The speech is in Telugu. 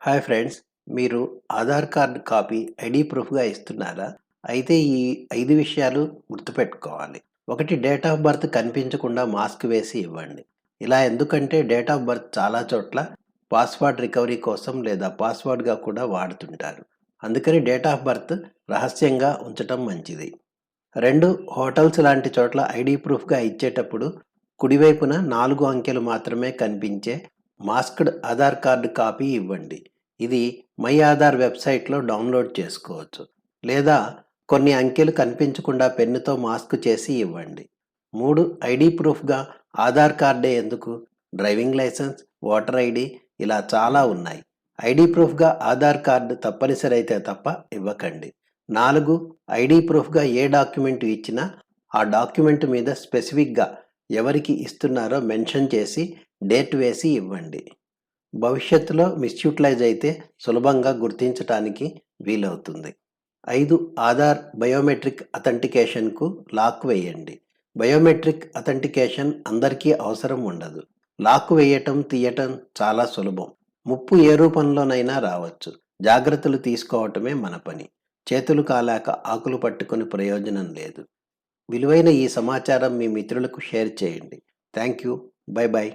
హాయ్ ఫ్రెండ్స్ మీరు ఆధార్ కార్డ్ కాపీ ఐడి ప్రూఫ్గా ఇస్తున్నారా? అయితే ఈ ఐదు విషయాలు గుర్తుపెట్టుకోవాలి. ఒకటి డేట్ ఆఫ్ బర్త్ కనిపించకుండా మాస్క్ వేసి ఇవ్వండి. ఇలా ఎందుకంటే డేట్ ఆఫ్ బర్త్ చాలా చోట్ల పాస్వర్డ్ రికవరీ కోసం లేదా పాస్వర్డ్గా కూడా వాడుతుంటారు. అందుకని డేట్ ఆఫ్ బర్త్ రహస్యంగా ఉంచటం మంచిది. రెండు హోటల్స్ లాంటి చోట్ల ఐడి ప్రూఫ్గా ఇచ్చేటప్పుడు కుడివైపున నాలుగు అంకెలు మాత్రమే కనిపించే మాస్క్డ్ ఆధార్ కార్డు కాపీ ఇవ్వండి. ఇది మై ఆధార్ వెబ్సైట్లో డౌన్లోడ్ చేసుకోవచ్చు. లేదా కొన్ని అంకెలు కనిపించకుండా పెన్నుతో మాస్క్ చేసి ఇవ్వండి. మూడు ఐడి ప్రూఫ్గా ఆధార్ కార్డే ఎందుకు? డ్రైవింగ్ లైసెన్స్ ఓటర్ ఐడి ఇలా చాలా ఉన్నాయి. ఐడి ప్రూఫ్గా ఆధార్ కార్డు తప్పనిసరి అయితే తప్ప ఇవ్వకండి. నాలుగు ఐడి ప్రూఫ్గా ఏ డాక్యుమెంట్ ఇచ్చినా ఆ డాక్యుమెంట్ మీద స్పెసిఫిక్గా ఎవరికి ఇస్తున్నారో మెన్షన్ చేసి డేట్ వేసి ఇవ్వండి. భవిష్యత్తులో మిస్యూటిలైజ్ అయితే సులభంగా గుర్తించటానికి వీలవుతుంది. ఐదు ఆధార్ బయోమెట్రిక్ అథెంటికేషన్కు లాక్ వేయండి. బయోమెట్రిక్ అథెంటికేషన్ అందరికీ అవసరం ఉండదు. లాక్ వేయటం తీయటం చాలా సులభం. ముప్పు ఏ రూపంలోనైనా రావచ్చు. జాగ్రత్తలు తీసుకోవటమే మన పని. చేతులు కాలాక ఆకులు పట్టుకుని ప్రయోజనం లేదు. విలువైన ఈ సమాచారం మీ మిత్రులకు షేర్ చేయండి. Thank you. Bye bye